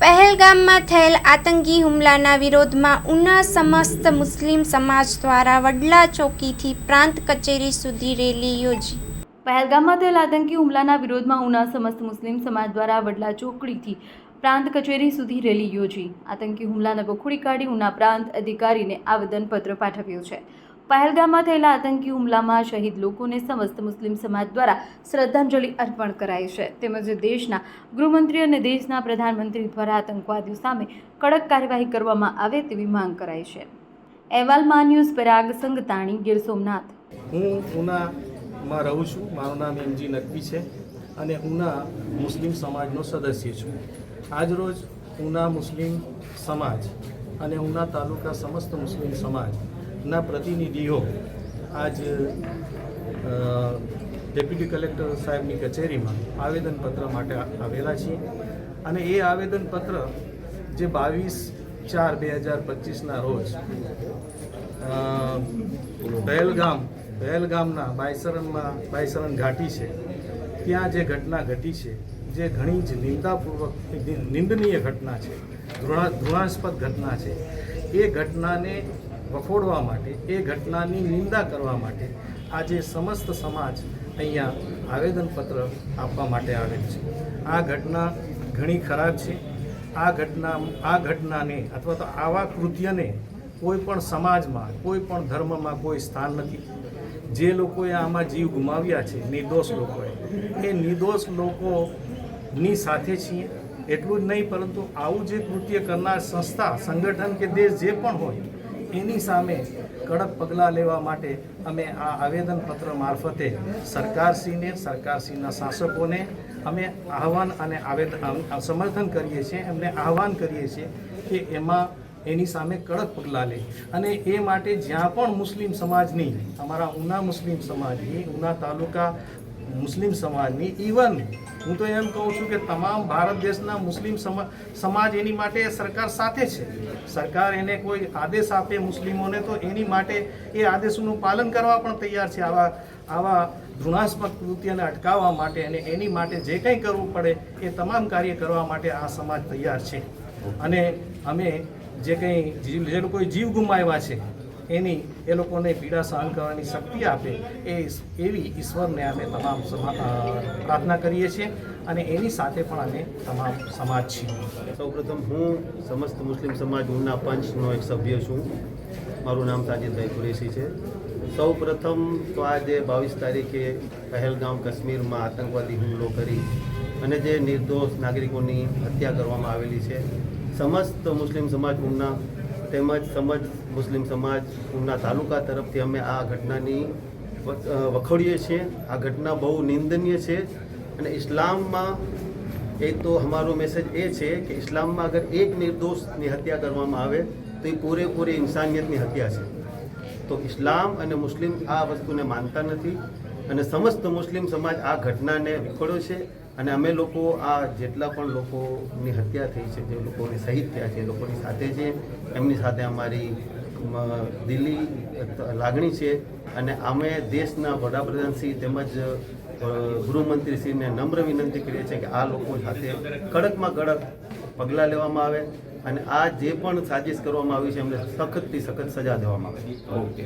પહેલગામમાં થયેલ આતંકી હુમલાના વિરોધમાં ઉના સમસ્ત મુસ્લિમ સમાજ દ્વારા વડલા ચોકીથી પ્રાંત કચેરી સુધી રેલી યોજી. પહેલગામમાં થયેલ આતંકી હુમલાના વિરોધમાં ઉના સમસ્ત મુસ્લિમ સમાજ દ્વારા વડલા ચોકડીથી પ્રાંત કચેરી સુધી રેલી યોજી. આતંકી હુમલાને વખોડી કાઢી ઉના પ્રાંત અધિકારીને આવેદનપત્ર પાઠવ્યું છે. પહેલગામમાં થયેલા આતંકી હુમલામાં શહીદ લોકોને સમસ્ત મુસ્લિમ સમાજ દ્વારા શ્રદ્ધાંજલિ અર્પણ કરાઈ છે. તેમજ દેશના ગૃહમંત્રી અને દેશના પ્રધાનમંત્રી દ્વારા આતંકવાદીઓ સામે કડક કાર્યવાહી કરવામાં આવે તેવી માંગ કરાઈ છે. અહેવાલમાં ન્યૂઝ પરાગ સંગતાણી, ગીર સોમનાથ. હું ઉનામાં રહું છું. મારું નામ એમજી નકવી છે અને ઉના મુસ્લિમ સમાજનો સદસ્ય છું. આજરોજ ઉના મુસ્લિમ સમાજ અને ઉના તાલુકા સમસ્ત મુસ્લિમ સમાજના પ્રતિનિધિઓ આજ ડેપ્યુટી કલેક્ટર સાહેબની કચેરીમાં આવેદનપત્ર માટે આવેલા છીએ. અને એ આવેદનપત્ર જે બાવીસ ચાર બે હજાર પચીસના રોજ બહેલગામ પહેલગામ, પહેલગામના બાયસરણમાં, બાયસરણ ઘાટી છે. ત્યાં જે ઘટના ઘટી છે, જે ઘણી જ નિંદાપૂર્વક નિંદનીય ઘટના છે, ધૃણા, ધૃણાસ્પદ ઘટના છે. એ ઘટનાને વખોડવા માટે, એ ઘટનાની નિંદા કરવા માટે આજે સમસ્ત સમાજ અહીંયા આવેદનપત્ર આપવા માટે આવેલ છે. આ ઘટના ઘણી ખરાબ છે. આ ઘટના, આ ઘટનાને અથવા તો આવા કૃત્યને કોઈ પણ સમાજમાં, કોઈ પણ ધર્મમાં કોઈ સ્થાન નથી. જે લોકોએ આમાં જીવ ગુમાવ્યા છે, નિર્દોષ લોકોએ, એ નિર્દોષ લોકોની સાથે છીએ. એટલું જ નહીં, પરંતુ આવું જે કૃત્ય કરનાર સંસ્થા, સંગઠન કે દેશ જે પણ હોય એની સામે કડક પગલાં લેવા માટે અમે આ આવેદનપત્ર મારફતે સરકારશ્રીને, સરકારશ્રીના શાસકોને અમે આહવાન અને આવેદન સમર્થન કરીએ છીએ, એમને આહવાન કરીએ છીએ કે એમાં એની સામે કડક પગલાં લે. અને એ માટે જ્યાં પણ મુસ્લિમ સમાજની, અમારા ઉના મુસ્લિમ સમાજની, ઉના તાલુકા મુસ્લિમ સમાજની ઇવન હું તો એમ કહું છું કે તમામ ભારત દેશના મુસ્લિમ સમા- સમાજ એની માટે સરકાર સાથે છે. સરકાર એને કોઈ આદેશ આપે મુસ્લિમોને તો એની માટે એ આદેશોનું પાલન કરવા પણ તૈયાર છે. આવા આવા ઘૃણાસ્પદ કૃત્યને અટકાવવા માટે અને એની માટે જે કંઈ કરવું પડે એ તમામ કાર્ય કરવા માટે આ સમાજ તૈયાર છે. અને અમે જે કંઈ જીવ જે લોકોએ જીવ ગુમાવ્યા છે એની એ લોકોને પીડા સહન કરવાની શક્તિ આપે એ એવી ઈશ્વરને અમે તમામ પ્રાર્થના કરીએ છીએ અને એની સાથે પણ અમે તમામ સમાજ છીએ. સૌપ્રથમ હું સમસ્ત મુસ્લિમ સમાજ ઉના પંચનો એક સભ્ય છું. મારું નામ સાજિદભાઈ કુરેશી છે. સૌ પ્રથમ તો આજે બાવીસ તારીખે પહેલગામ કાશ્મીરમાં આતંકવાદી હુમલો કરી અને જે નિર્દોષ નાગરિકોની હત્યા કરવામાં આવેલી છે. સમસ્ત મુસ્લિમ સમાજ ઉના તેમજ સમજ મુસ્લિમ સમાજ ઉના તાલુકા તરફથી અમે આ ઘટનાની વખોડીએ છીએ. આ ઘટના બહુ નિંદનીય છે અને ઇસ્લામમાં એક તો અમારો મેસેજ એ છે કે ઇસ્લામમાં અગર એક નિર્દોષની હત્યા કરવામાં આવે, તો એ પૂરેપૂરી ઇન્સાનિયતની હત્યા છે. તો ઇસ્લામ અને મુસ્લિમ આ વસ્તુને માનતા નથી અને સમસ્ત મુસ્લિમ સમાજ આ ઘટનાને વિખોડ્યો છે. અને અમે લોકો આ જેટલા પણ લોકોની હત્યા થઈ છે, જે લોકોને શહીદ થયા છે લોકોની સાથે છે. એમની સાથે અમારી દિલ્હી લાગણી છે. અને અમે દેશના વડાપ્રધાનશ્રી તેમજ ગૃહમંત્રીશ્રીને નમ્ર વિનંતી કરીએ છીએ કે આ લોકો સાથે કડકમાં કડક પગલાં લેવામાં આવે. અને આ જે પણ સાજિશ કરવામાં આવી છે, એમને સખતથી સખત સજા દેવામાં આવે.